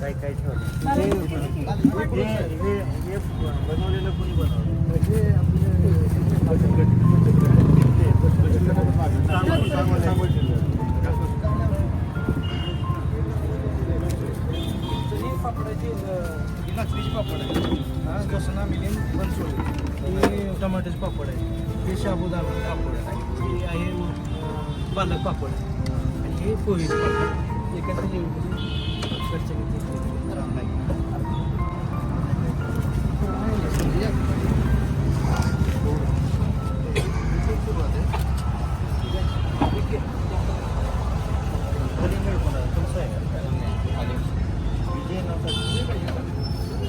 काय काय ठेवलं बनवलेलं कोणी बनवलं ही ही नाचणीची पापड आहे हा जोसना मिलिंद बनसोड ही टमाट्याची पापड आहे. हे शाबुदाना पापड आहे. ही आहे पालक पापड आणि हे पोहेची पापड एखाद्या जेवढी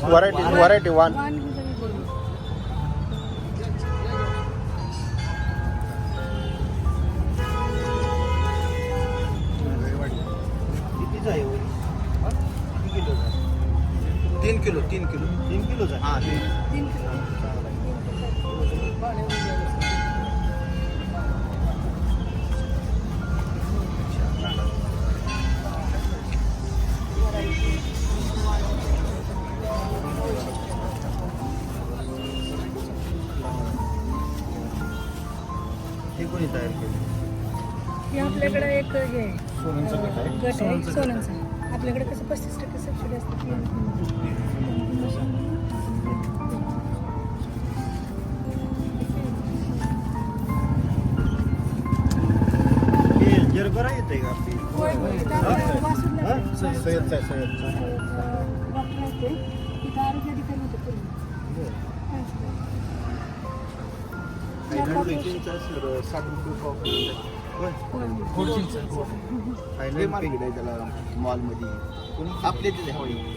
व्हरायटी व्हरायटी वान? तीन किलो तीन किलो तीन किलोचा आहे? हां तीन चांगला कोणी तयार केलं हे आपल्याकडे एक हे आहे, सोनंचं गट आहे गट आहे सोनंचा आपल्याकडे कसं पस्तीस टक्के सबसिडी असते हे जरबरा येते का आपली हा? आहे. सय्यदचा आहे, सय्यदचा. हायलँड सर साठ रुपये पाव किलो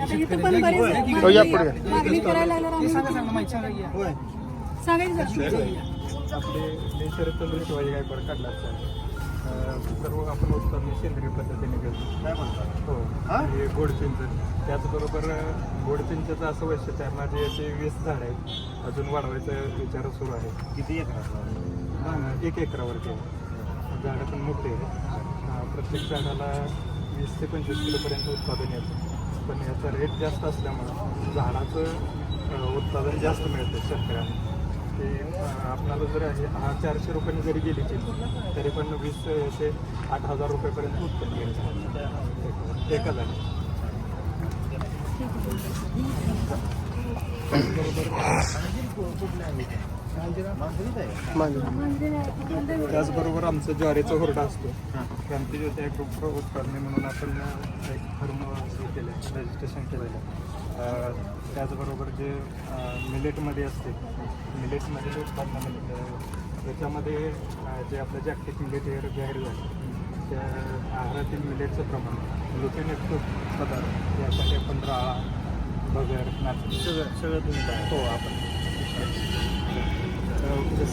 आता इथं पण बरेच हो, या पुढे. मागणी करायला लागल्यावर आम्ही सांगायचं. आपले शिवाजी गायकवाड काढला सर्व आपण उत्पन्न सेंद्रिय पद्धतीने घेतो. काय म्हणतात हो. हा? हे गोडचिंच त्याचबरोबर अं, गोडचिंचेचं असं वैशिष्ट्य आहे माझे असे वीस झाड आहेत. अजून वाढवायचा विचार सुरू आहे. किती एकरात अं, एक एकरावरती आहे. झाडं पण मोठे आहेत. अं, प्रत्येक झाडाला वीस ते पंचवीस किलोपर्यंत उत्पादन येतं. पण याचा रेट जास्त असल्यामुळं झाडाचं अं, उत्पादन जास्त मिळतं शेतकऱ्यांना ते आपणाला जर चारशे रुपयांनी जरी गेली की तरी पण वीस ते आठ हजार रुपयेपर्यंत उत्पन्न मिळतं एका त्याचबरोबर आमचं ज्वारीचा हुरडा असतो. हां. क्रांतीज्योती एक उत्पादने म्हणून आपण एक फर्म हे केलं रजिस्ट्रेशन केलेलं आहे. त्याचबरोबर जे मिलेटमध्ये असते मिलेटमध्ये जे उत्पादनामध्ये त्याच्यामध्ये जे आपलं जागतिक मिलेट हे जाहीर झालं. त्या आहारातील मिलेटचं प्रमाण. ग्लुटेनयुक्त पदार्थ. यासाठी आपण राळा बगर नाच सगळं सगळं तुम्ही हो आपण.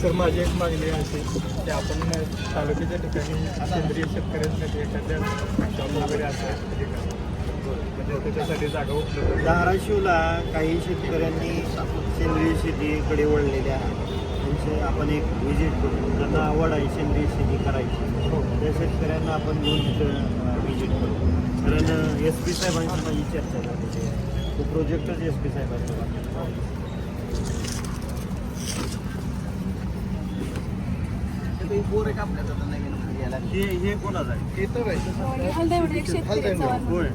सर माझी एक मागणी अशी की आपण तालुक्याच्या ठिकाणी सेंद्रिय शेतकऱ्यांसाठी एखाद्या शॉप वगैरे असेल म्हणजे त्याच्यासाठी जागा उपलब्ध धाराशिवला काही शेतकऱ्यांनी सेंद्रिय शेतीकडे वळलेले आहेत. त्यांचे आपण एक व्हिजिट करू. ज्यांना आवड आहे सेंद्रिय शेती करायची. त्या शेतकऱ्यांना आपण घेऊन तिथं व्हिजिट करू. कारण एस पी साहेबांशी माझी चर्चा आहे. तो प्रोजेक्टच एस पी साहेबांचा बोर एक आपल्याला नवीन हे हे कोणाचं आहे? होय,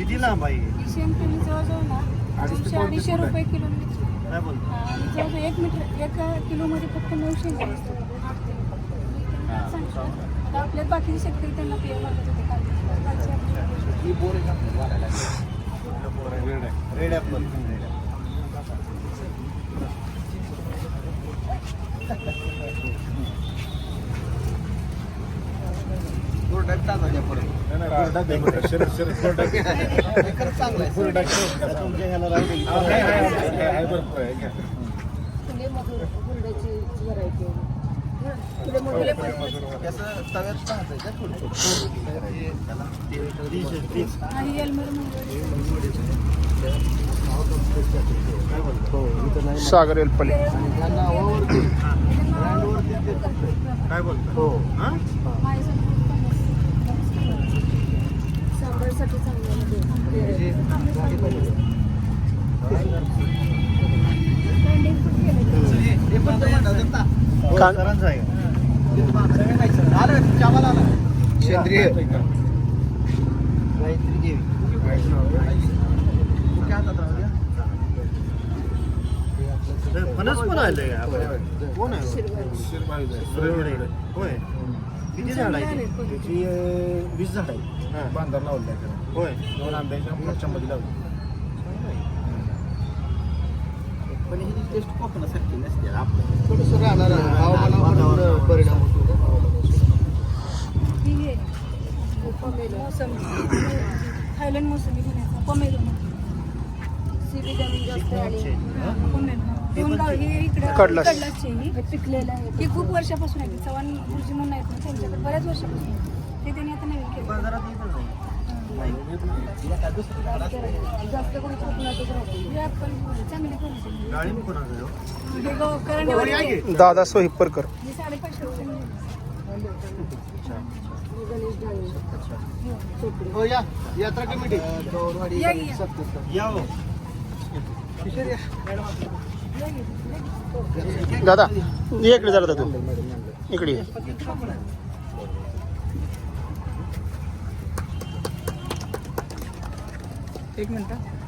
किती लांब आहे? हे? ही शेणखिळी जवळजवळ ना दोनशे अडीचशे रुपये किलो मिळते. काय बोलतो? आणि जवळजवळ एक मीटर एक किलोमध्ये फक्त नऊ शेंगा असतात आता आपल्यात बाकीचे शेतकरी त्यांना पेय लागत होते काल- वाढायला रेड ॲपल बोर टाईप ताजा द्या परत हे खरंच चांगलं आहे तुमच्या ह्याला राहिली फुले मधुर हुरड्याची व्हरायटी फुले मधुर त्याचं तव्यात पाहत आहे का थोडं हे त्याला ते- तीस तीस आणि एलमर सागर एलपले. काय बोलतो हो हां सांबारसाठी चांगलं म्हणजे Standing food केलं. हो, कान- सरांचं आहे सेंद्रिय गायत्री देवी तर फणस पण आलंय का आपल्याकडे? कोण आहे सुरवडे. होय किती झाड आहे? त्याची वीस झाड आहे हां. बांधार लावले होय. दोन आंब्याच्या मोर्चामध्ये लावले. पण ही टेस्ट कोकणासारखी नसते आपलं. थोडंसं राहणार हवामानावर परिणाम होतो. ही आहे. मोसंबी थायलंड मोसंबी पमेलो जास्त आहे पमेलो. दोन गाव हे इकडे कडलास. कडलासचे ही. पिकलेलं आहे. ही खूप वर्षापासून आहे. चव्हाण गुरुजी म्हणून आहेत ना त्यांच्याकडे बऱ्याच वर्षापासून आहे. ते त्यांनी आता नवीन केलं. बाजारात इथं नाही. जास्त करून कोकणातच राहते. हे? आपण चांगली आहे? हो? दादा सोहिपरकर हे साडेपाचशे रुपये हो या. यात्रा कमिटी. या की या. या हो. दादा ये इकडे जरा तू. इकडे एक मिनटं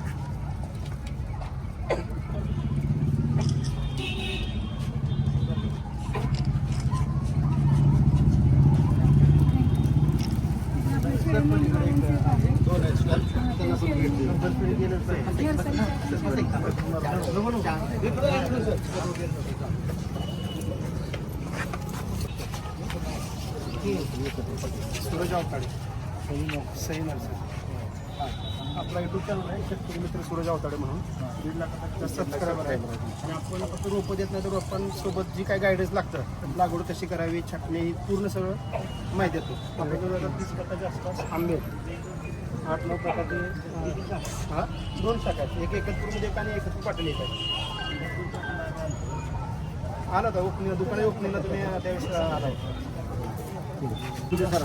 सूरज अवताडे सई नर्सरी आपला युट्यूब चॅनल आहे शेतकरी मित्र सूरज अवताडे म्हणून दीड लाखाचा सबस्क्रायबर आहे आणि आपण फक्त रोपं देत नाही तर रोपांसोबत जी काय गायडन्स लागतं लागवड कशी करावी छाटणी पूर्ण सगळं माहिती देतो आपल्याकडे तीस प्रकारचे आसपास आंबे आठ नऊ प्रकारचे हां दोन शाखा आहेत. एक एकत्रमध्ये एक आणि एकत्र पाटील एक आहे आला होता ओपनी दुपारी ओपनीला तुम्ही त्यावेळेस आला तुझ्या सर